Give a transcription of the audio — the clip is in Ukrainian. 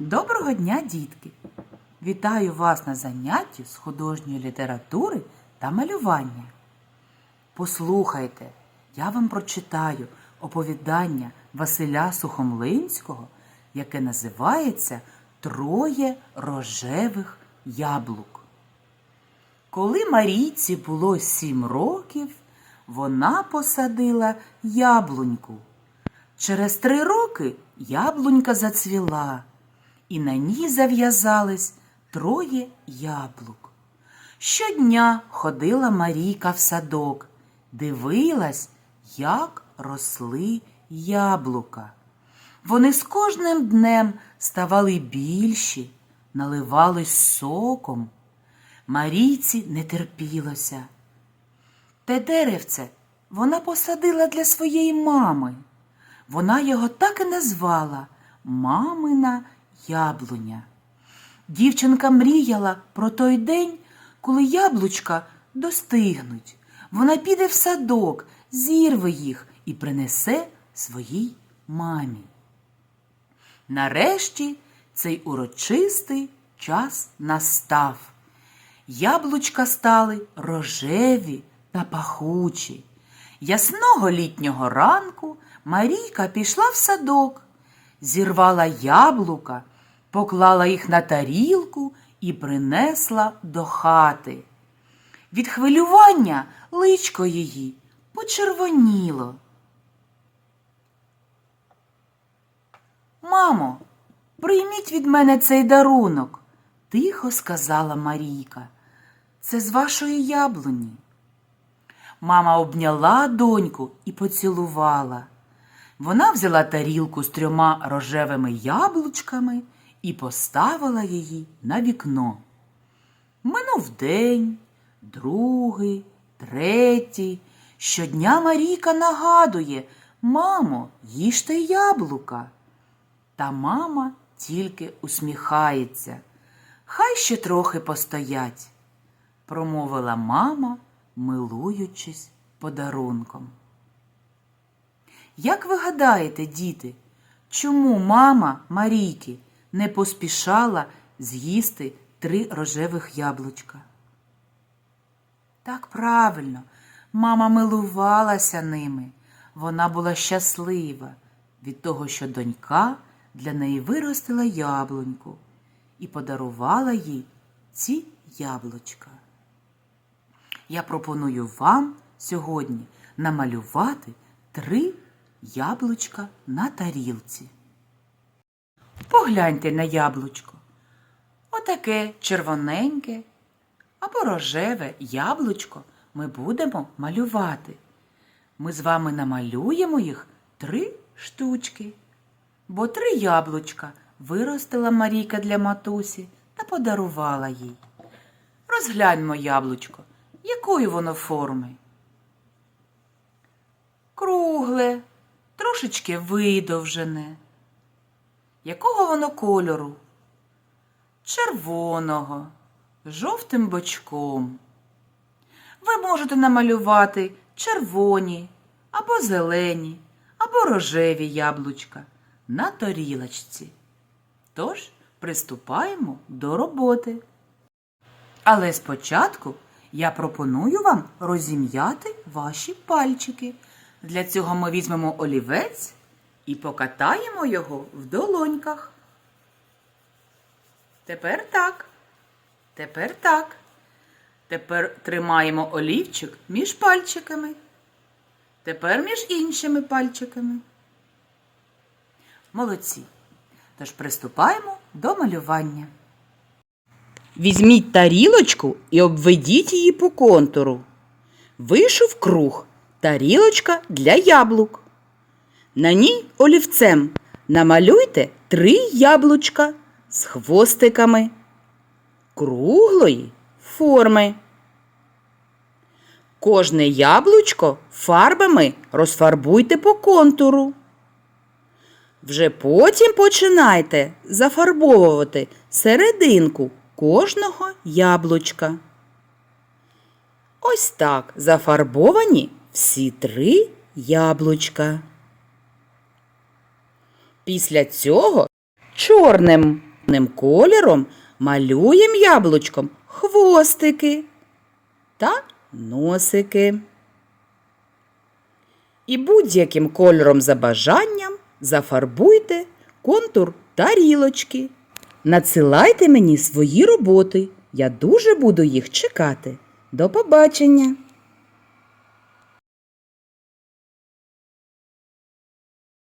Доброго дня, дітки! Вітаю вас на занятті з художньої літератури та малювання. Послухайте, я вам прочитаю оповідання Василя Сухомлинського, яке називається Троє рожевих яблук. Коли Марійці було сім років, вона посадила яблуньку. Через три роки яблунька зацвіла, і на ній зав'язались троє яблук. Щодня ходила Марійка в садок, дивилась, як росли яблука. Вони з кожним днем ставали більші, наливались соком. Марійці не терпілося. Те деревце вона посадила для своєї мами. Вона його так і назвала Мамина яблуня. Дівчинка мріяла про той день, коли яблучка достигнуть. Вона піде в садок, зірве їх і принесе своїй мамі. Нарешті цей урочистий час настав. Яблучка стали рожеві та пахучі. Ясного літнього ранку Марійка пішла в садок, зірвала яблука, поклала їх на тарілку і принесла до хати. Від хвилювання личко її почервоніло. Мамо, прийміть від мене цей дарунок, тихо сказала Марійка. Це з вашої яблуні. Мама обняла доньку і поцілувала. Вона взяла тарілку з трьома рожевими яблучками і поставила її на вікно. Минув день, другий, третій. Щодня Марійка нагадує Мамо, їжте яблука. Та мама тільки усміхається. Хай ще трохи постоять, промовила мама, милуючись подарунком. Як ви гадаєте, діти, чому мама Марійки не поспішала з'їсти три рожевих яблучка? Так правильно, мама милувалася ними. Вона була щаслива від того, що донька для неї виростила яблуньку і подарувала їй ці яблучка. Я пропоную вам сьогодні намалювати три яблучка на тарілці. Погляньте на яблучко. Отаке червоненьке або рожеве яблучко ми будемо малювати. Ми з вами намалюємо їх три штучки, бо три яблучка виростила Марійка для матусі та подарувала їй. Розгляньмо яблучко, якої воно форми. Кругле, трошечки видовжене. Якого воно кольору? Червоного, жовтим бочком. Ви можете намалювати червоні або зелені, або рожеві яблучка на торілочці. Тож приступаємо до роботи. Але спочатку я пропоную вам розім'яти ваші пальчики. Для цього ми візьмемо олівець і покатаємо його в долоньках. Тепер так. Тепер так. Тепер тримаємо олівчик між пальчиками. Тепер між іншими пальчиками. Молодці. Тож приступаємо до малювання. Візьміть тарілочку і обведіть її по контуру. Вийшов круг, тарілочка для яблук. На ній олівцем намалюйте три яблучка з хвостиками круглої форми. Кожне яблучко фарбами розфарбуйте по контуру. Вже потім починайте зафарбовувати серединку кожного яблучка. Ось так зафарбовані всі три яблучка. Після цього чорним кольором малюємо яблучком хвостики та носики. І будь-яким кольором за бажанням зафарбуйте контур тарілочки. Надсилайте мені свої роботи. Я дуже буду їх чекати. До побачення!